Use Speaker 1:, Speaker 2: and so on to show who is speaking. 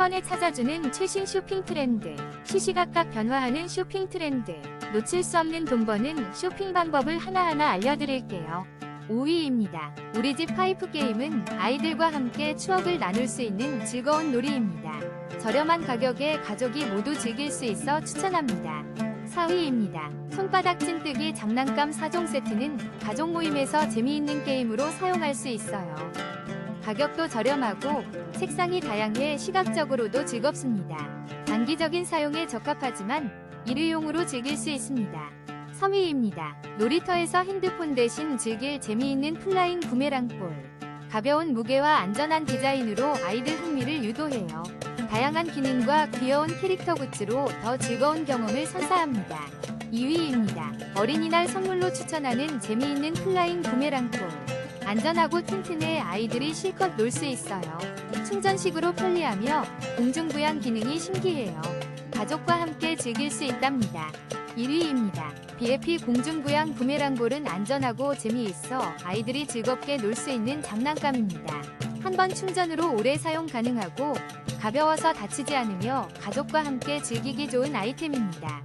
Speaker 1: 번에 찾아주는 최신 쇼핑 트렌드, 시시각각 변화하는 쇼핑 트렌드, 놓칠 수 없는 돈 버는 쇼핑 방법을 하나하나 알려드릴게요. 5위입니다. 우리 집 파이프 게임은 아이들과 함께 추억을 나눌 수 있는 즐거운 놀이입니다. 저렴한 가격에 가족이 모두 즐길 수 있어 추천합니다. 4위입니다. 손바닥 찐뜨기 장난감 4종 세트는 가족 모임에서 재미있는 게임으로 사용할 수 있어요. 가격도 저렴하고 색상이 다양해 시각적으로도 즐겁습니다. 단기적인 사용에 적합하지만 일회용으로 즐길 수 있습니다. 3위입니다. 놀이터에서 핸드폰 대신 즐길 재미있는 플라잉 부메랑볼. 가벼운 무게와 안전한 디자인으로 아이들 흥미를 유도해요. 다양한 기능과 귀여운 캐릭터 굿즈로 더 즐거운 경험을 선사합니다. 2위입니다. 어린이날 선물로 추천하는 재미있는 플라잉 부메랑볼. 안전하고 튼튼해 아이들이 실컷 놀 수 있어요. 충전식으로 편리하며 공중부양 기능이 신기해요. 가족과 함께 즐길 수 있답니다. 1위입니다. BFP 공중부양 부메랑볼은 안전하고 재미있어 아이들이 즐겁게 놀 수 있는 장난감입니다. 한 번 충전으로 오래 사용 가능하고 가벼워서 다치지 않으며 가족과 함께 즐기기 좋은 아이템입니다.